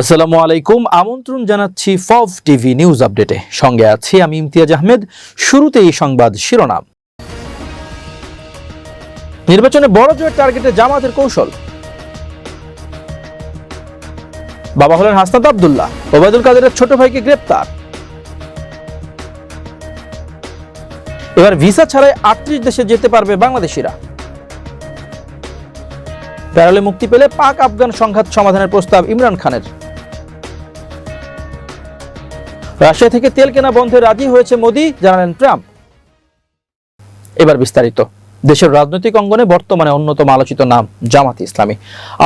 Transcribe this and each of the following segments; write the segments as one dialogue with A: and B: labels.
A: আসসালামু আলাইকুম। আমন্ত্রণ জানাচ্ছি ফভ টিভি নিউজ আপডেটে। সঙ্গে আছি আমি ইমতিয়াজ আহমেদ। শুরুতেই সংবাদ শিরোনাম। নির্বাচনে বড় জয়ের টার্গেটে জামাতের কৌশল। বাবা হলেন হাসনাত আব্দুল্লাহ, ওবায়দুল কাদেরের ছোট ভাইকে গ্রেপ্তার। এবার ভিসা ছাড়াই আটত্রিশ দেশে যেতে পারবে বাংলাদেশিরা। প্যারোলে মুক্তি পেলে পাক আফগান সংঘাত সমাধানের প্রস্তাব ইমরান খানের। রাশিয়া থেকে তেল কেনা বন্ধে রাজি হয়েছে মোদি, জানালেন ট্রাম্প। এবার বিস্তারিত। দেশের রাজনৈতিক অঙ্গনে বর্তমানে অন্যতম আলোচিত নাম জামাত ইসলামী।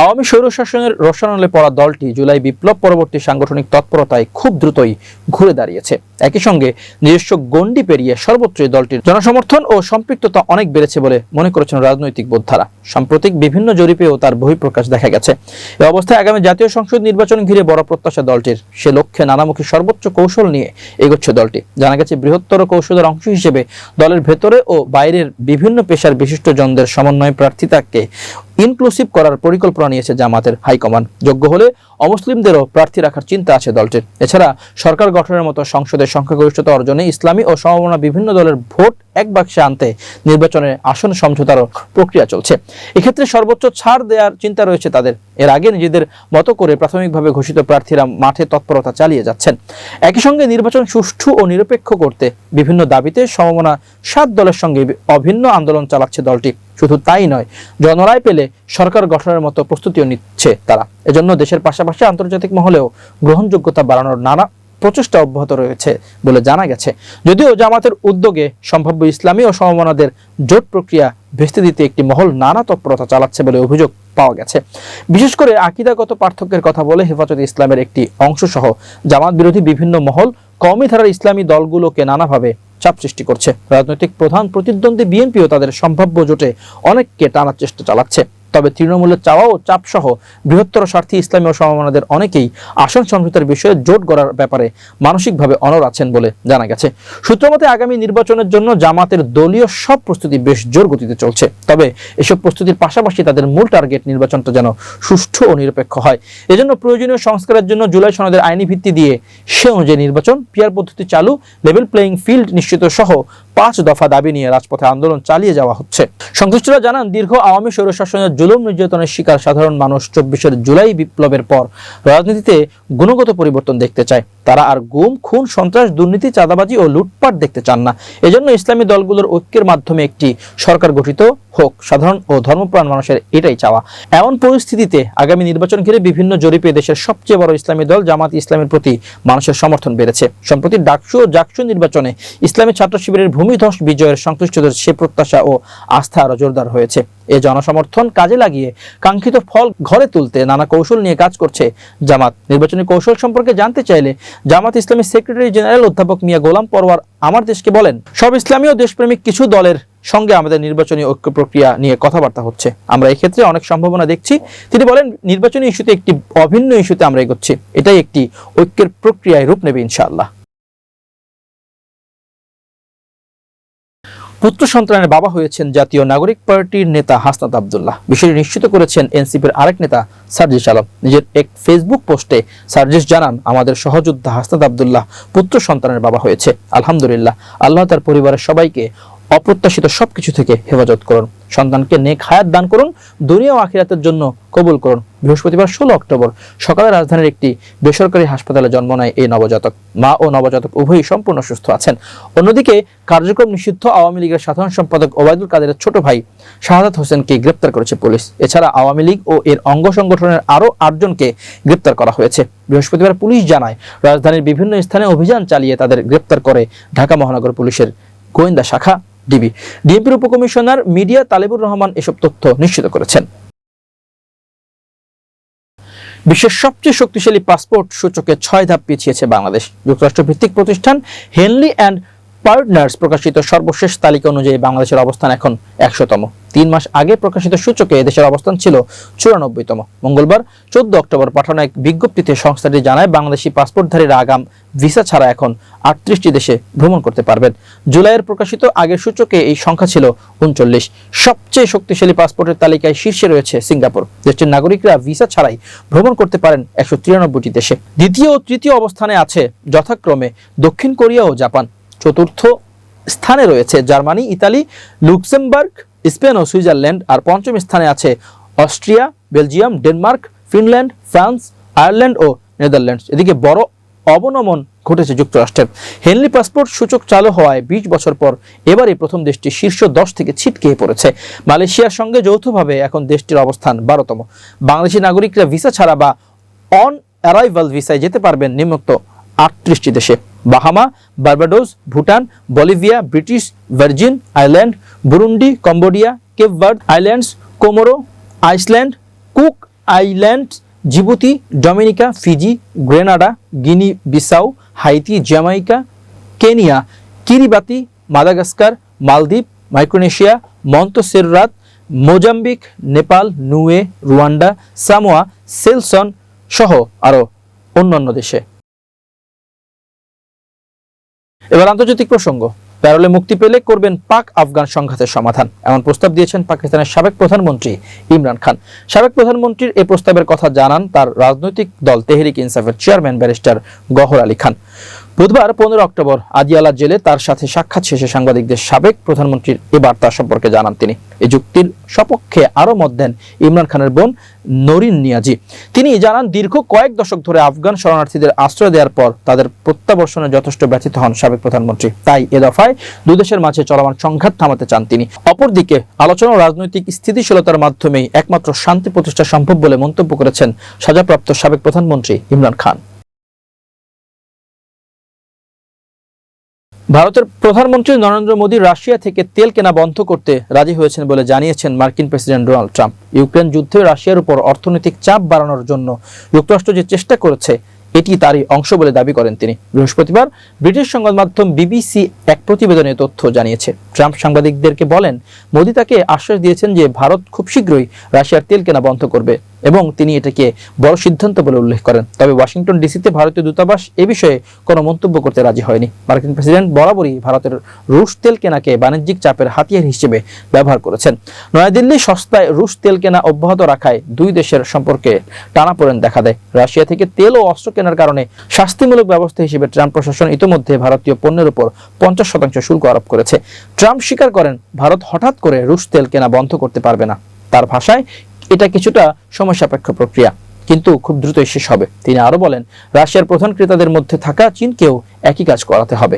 A: আওয়ামী স্বৈরশাসনের রসানলে পড়া দলটি জুলাই বিপ্লব পরবর্তী সাংগঠনিক তৎপরতায় খুব দ্রুতই ঘুরে দাঁড়িয়েছে। একই সঙ্গে নিজস্ব গণ্ডি পেরিয়ে সর্বোচ্চ দলটির জনসমর্থন ও সম্পৃক্ততা অনেক বেড়েছে বলে মনে করেছেন রাজনৈতিক বোদ্ধারা। সাম্প্রতিক বিভিন্ন জরিপেও তার বহিঃপ্রকাশ দেখা গেছে। এ অবস্থায় আগামী জাতীয় সংসদ নির্বাচন ঘিরে বড় প্রত্যাশা দলটির। সে লক্ষ্যে নানামুখী সর্বোচ্চ কৌশল নিয়ে এগোচ্ছে দলটি। জানা গেছে, বৃহত্তর কৌশলের অংশ হিসেবে দলের ভেতরে ও বাইরের বিভিন্ন পেশার বিশিষ্ট জনদের সমন্বয় প্রার্থিতাকে ইনক্লুসিভ করার পরিকল্পনা নিয়েছে জামাতের হাইকমান্ড। যোগ্য হলে অমুসলিমদেরও প্রার্থী রাখার চিন্তা আছে দলটির। এছাড়া সরকার গঠনের মতো সংসদের সংখ্যাগরিষ্ঠতা অর্জনে ইসলামী ও সমমনা বিভিন্ন দলের ভোট এক বাক্সে আনতে নির্বাচনের আসন সমঝোতারও প্রক্রিয়া চলছে। এক্ষেত্রে সর্বোচ্চ ছাড় দেওয়ার চিন্তা রয়েছে তাদের। এর আগে নিজেদের মতো করে প্রাথমিকভাবে ঘোষিত প্রার্থীরা মাঠে তৎপরতা চালিয়ে যাচ্ছেন। একই সঙ্গে নির্বাচন সুষ্ঠু ও নিরপেক্ষ করতে বিভিন্ন দাবিতে সমমনা সাত দলের সঙ্গে অভিন্ন আন্দোলন চালাচ্ছে দলটি। শুধু তাই নয়, জনরায় পেলে সরকার গঠনের মতো প্রস্তুতিও নিচ্ছে তারা। এজন্য দেশের পাশাপাশি আন্তর্জাতিক মহলেও গ্রহণযোগ্যতা বাড়ানোর নানা প্রচেষ্টা অব্যাহত রয়েছে বলে জানা গেছে। যদিও জামাতের উদ্যোগে সম্ভাব্য ইসলামী ও সমমনাদের জোট প্রক্রিয়া ভেস্তে দিতে একটি মহল নানা তৎপরতা চালাচ্ছে বলে অভিযোগ পাওয়া গেছে। বিশেষ করে আকিদাগত পার্থক্যের কথা বলে হেফাজত ইসলামের একটি অংশ সহ জামাত বিরোধী বিভিন্ন মহল কওমি ধারার ইসলামী দলগুলোকে নানাভাবে চাপ সৃষ্টি করছে। রাজনৈতিক প্রধান প্রতিদ্বন্দ্বী বিএনপিও তাদের সম্ভাব্য জোটে অনেককে টানার চেষ্টা চালাচ্ছে। তবে তৃণমূলের চাওয়া ও চাপ সহ বৃহত্তর স্বার্থী ইসলামী ও সমমানাদের অনেকেই আসন সমঝোতার বিষয়ে জোট গড়ার ব্যাপারে মানসিকভাবে অনর আছেন বলে জানা গেছে। সূত্রমতে আগামী নির্বাচনের জন্য জামাতের দলীয় সব প্রস্তুতি বেশ জোর গতিতে চলছে। তবে এসব প্রস্তুতির পাশাপাশি তাদের মূল টার্গেট নির্বাচনটা যেন সুষ্ঠু ও নিরপেক্ষ হয়। এজন্য প্রয়োজনীয় সংস্কারের জন্য জুলাই সনদের আইনি ভিত্তি দিয়ে সে অনুযায়ী নির্বাচন পিয়ার পদ্ধতি চালু, লেভেল প্লেয়িং ফিল্ড নিশ্চিত সহ পাঁচ দফা দাবি নিয়ে রাজপথে আন্দোলন চালিয়ে যাওয়া হচ্ছে। সংশ্লিষ্টরা জানান, দীর্ঘ আওয়ামী স্বৈরশাসনের জুলুম, নির্যাতনের শিকার সাধারণ মানুষ চব্বিশের জুলাই বিপ্লবের পর রাজনীতিতে গুণগত পরিবর্তন দেখতে চায়। তারা আর গুম, খুন, সন্ত্রাস, দুর্নীতি, চাঁদাবাজি ও লুটপাট দেখতে চান না। এজন্য ইসলামী দলগুলোর ঐক্যের মাধ্যমে একটি সরকার গঠিত হোক, সাধারণ ও ধর্মপ্রাণ মানুষের এটাই চাওয়া। এমন পরিস্থিতিতে আগামী নির্বাচন ঘিরে বিভিন্ন জরিপে দেশের সবচেয়ে বড় ইসলামী দল জামাত ইসলামের প্রতি মানুষের সমর্থন বেড়েছে। সম্প্রতি ডাকসু ও জাকসু নির্বাচনে ইসলামী ছাত্র শিবিরের ভূমিধস বিজয়ের সংশ্লিষ্টদের সে প্রত্যাশা ও আস্থা আরও জোরদার হয়েছে। এ জনসমর্থন কাজে লাগিয়ে কাঙ্ক্ষিত ফল ঘরে তুলতে নানা কৌশল নিয়ে কাজ করছে জামাত। নির্বাচনী কৌশল সম্পর্কে জানতে চাইলে জামাত ইসলামী সেক্রেটারি জেনারেল অধ্যাপক মিয়া গোলাম পরওয়ার আমার দেশকে বলেন, সব ইসলামী ও দেশপ্রেমিক কিছু দলের সঙ্গে আমাদের নির্বাচনী ঐক্য প্রক্রিয়া নিয়ে কথাবার্তা হচ্ছে। আমরা ক্ষেত্রে অনেক সম্ভাবনা দেখছি। তিনি বলেন, নির্বাচনী ইস্যুতে একটি অভিন্ন ইস্যুতে আমরা এগোচ্ছি। এটাই একটি ঐক্যের প্রক্রিয়ায় রূপ নেবে ইনশাআল্লাহ। পুত্র সন্তানের বাবা হয়েছেন জাতীয় নাগরিক পার্টির নেতা হাসনাত আবদুল্লাহ। বিষয়টি নিশ্চিত করেছেন এনসিপির আরেক নেতা সার্জিস আলম। নিজের এক ফেসবুক পোস্টে সার্জিস জানান, আমাদের সহযোদ্ধা হাসনাত আবদুল্লাহ পুত্র সন্তানের বাবা হয়েছে। আলহামদুলিল্লাহ, আল্লাহ তার পরিবারের সবাইকে অপ্রত্যাশিত সবকিছু থেকে হেফাজত করুন। সন্তানকে নেক হায়াত দান করুন, দুনিয়া ও আখিরাতের জন্য কবুল করুন। বৃহস্পতিবার ষোলো অক্টোবর সকালে রাজধানীর একটি বেসরকারি হাসপাতালে জন্ম নেয় এই নবজাতক। মা ও নবজাতক উভয়ই সম্পূর্ণ সুস্থ আছেন। অন্যদিকে কার্যক্রম নিষিদ্ধ আওয়ামী লীগের সাধারণ সম্পাদক ওবায়দুল কাদেরের ছোট ভাই শাহাদাত হোসেনকে গ্রেপ্তার করেছে পুলিশ। এছাড়া আওয়ামী লীগ ও এর অঙ্গ সংগঠনের আরও আটজনকে গ্রেপ্তার করা হয়েছে। বৃহস্পতিবার পুলিশ জানায়, রাজধানীর বিভিন্ন স্থানে অভিযান চালিয়ে তাদের গ্রেপ্তার করে ঢাকা মহানগর পুলিশের গোয়েন্দা শাখা। ডিবি। ডিএমপির উপকমিশনার মিডিয়া তালেবুর রহমান এসব তথ্য নিশ্চিত করেছেন। বিশ্বের সবচেয়ে শক্তিশালী পাসপোর্ট সূচকে ছয় ধাপ পিছিয়েছে বাংলাদেশ। যুক্তরাষ্ট্র ভিত্তিক প্রতিষ্ঠান হেনলি অ্যান্ড পার্টনার্স প্রকাশিত সর্বশেষ তালিকা অনুযায়ী বাংলাদেশের অবস্থান এখন একশোতম। তিন মাস আগে প্রকাশিত সূচকে এদেশের অবস্থান ছিল চুরানব্বইতম। মঙ্গলবার চোদ্দ অক্টোবর পাঠানো এক বিজ্ঞপ্তিতে সংস্থাটি জানায়, বাংলাদেশি পাসপোর্টধারীরা আগাম ভিসা ছাড়া এখন আটত্রিশটি দেশে ভ্রমণ করতে পারবেন। জুলাইয়ের প্রকাশিত আগের সূচকে এই সংখ্যা ছিল উনচল্লিশ। সবচেয়ে শক্তিশালী পাসপোর্টের তালিকায় শীর্ষে রয়েছে সিঙ্গাপুর। দেশটির নাগরিকরা ভিসা ছাড়াই ভ্রমণ করতে পারেন একশো তিরানব্বইটি দেশে। দ্বিতীয় ও তৃতীয় অবস্থানে আছে যথাক্রমে দক্ষিণ কোরিয়া ও জাপান। চতুর্থ স্থানে রয়েছে জার্মানি, ইতালি, লুক্সেমবার্গ স্পেন ও সুইজারল্যান্ড আর পঞ্চম স্থানে আছে Austria, Belgium, Denmark, Finland, France, Ireland ও নেদারল্যান্ডস। এদিকে বড় অবনমন ঘটেছে যুক্তরাষ্ট্রের। হেনলি পাসপোর্ট সূচক চালু হওয়ায় বিশ বছর পর এবারই প্রথম দেশটি শীর্ষ দশ থেকে ছিটকে পড়েছে। মালয়েশিয়ার সঙ্গে যৌথভাবে এখন দেশটির অবস্থান বারোতম। বাংলাদেশি নাগরিকরা ভিসা ছাড়া বা অন অ্যারাইভাল ভিসায় যেতে পারবেন নিম্নোক্ত আটত্রিশটি দেশে। Bahama, Barbados, Bhutan, Bolivia, British, Virgin island Burundi, Cambodia, Cape Verde islands, Comoro, Iceland, Cook island Djibouti, Dominica, Fiji, Grenada, Guinea Bissau, Haiti, Jamaica, Kenya, Kiribati, Madagascar, Maldives, Micronesia Montserrat Mozambique, Nepal, Niue, Rwanda, Samoa, সেলসন সহ আরও অন্যান্য দেশে। এবার আন্তর্জাতিক প্রসঙ্গ। প্যারোলে মুক্তি পেলে করবেন পাক আফগান সংঘাতের সমাধান। এমন প্রস্তাব দিয়েছেন পাকিস্তানের সাবেক প্রধানমন্ত্রী ইমরান খান। সাবেক প্রধানমন্ত্রীর এই প্রস্তাবের কথা জানান তার রাজনৈতিক দল তেহরিক ইনসাফের চেয়ারম্যান ব্যারিস্টার গহর আলী খান। বুধবার পনেরো অক্টোবর আদিয়ালা জেলে তার সাথে সাক্ষাৎ শেষে সাংবাদিকদের সাবেক প্রধানমন্ত্রীর এ বার্তা সম্পর্কে জানান তিনি। এই যুক্তির সপক্ষে আরও মত দেন ইমরান খানের বোন নরিন নিয়াজি। তিনি জানান, দীর্ঘ কয়েক দশক ধরে আফগান শরণার্থীদের আশ্রয় দেওয়ার পর তাদের প্রত্যাবর্ষণে যথেষ্ট ব্যথিত হন সাবেক প্রধানমন্ত্রী। তাই এ দফায় দুই দেশের মাঝে চলমান সংঘাত থামাতে চান তিনি। অপরদিকে, আলোচনা ও রাজনৈতিক স্থিতিশীলতার মাধ্যমেই একমাত্র শান্তি প্রতিষ্ঠা সম্ভব বলে মন্তব্য করেছেন সাজাপ্রাপ্ত সাবেক প্রধানমন্ত্রী ইমরান খান। ভারতের প্রধানমন্ত্রী নরেন্দ্র মোদী রাশিয়া থেকে তেল কেনা বন্ধ করতে রাজি হয়েছেন বলে জানিয়েছেন মার্কিন প্রেসিডেন্ট ডোনাল্ড ট্রাম্প। ইউক্রেন যুদ্ধে রাশিয়ার উপর অর্থনৈতিক চাপ বাড়ানোর জন্য যুক্তরাষ্ট্র যে চেষ্টা করেছে, এটি তারই অংশ বলে দাবি করেন তিনি। বৃহস্পতিবার ব্রিটিশ সংবাদ মাধ্যম বিবিসি এক প্রতিবেদনে তথ্য জানিয়েছে। ট্রাম্প সাংবাদিকদেরকে বলেন, মোদী তাকে আশ্বাস দিয়েছেন যে ভারত খুব শীঘ্রই রাশিয়ার তেল কেনা বন্ধ করবে। এবং তিনি এটাকে বড় সিদ্ধান্ত বলে উল্লেখ করেন। তবে ওয়াশিংটন ডিসিতে ভারতীয় দূতাবাস এ বিষয়ে কোনো মন্তব্য করতে রাজি হয়নি। মার্কিন প্রেসিডেন্ট বরাবরই ভারতের রুশ তেল কেনাকে বাণিজ্যিক চাপের হাতিয়ার হিসেবে ব্যবহার করেছেন। নয়াদিল্লি সস্তায় রুশ তেল কেনা অব্যাহত রাখায় দুই দেশের সম্পর্কে টানাপোড়েন দেখা দেয়। রাশিয়া থেকে তেল ও অস্ত্র কেনার কারণে শাস্তিমূলক ব্যবস্থা হিসেবে ট্রাম্প প্রশাসন ইতিমধ্যে ভারতীয় পণ্যের উপর পঞ্চাশ শতাংশ শুল্ক আরোপ করেছে। ট্রাম্প স্বীকার করেন, ভারত হঠাৎ করে রুশ তেল কেনা বন্ধ করতে পারবে না। তার ভাষায় এটা কিছুটা সময় সাপেক্ষ প্রক্রিয়া, কিন্তু খুব দ্রুতই শেষ হবে। তিনি আরও বলেন, রাশিয়ার প্রধান ক্রেতাদের মধ্যে থাকা চীনকেও একই কাজ করাতে হবে।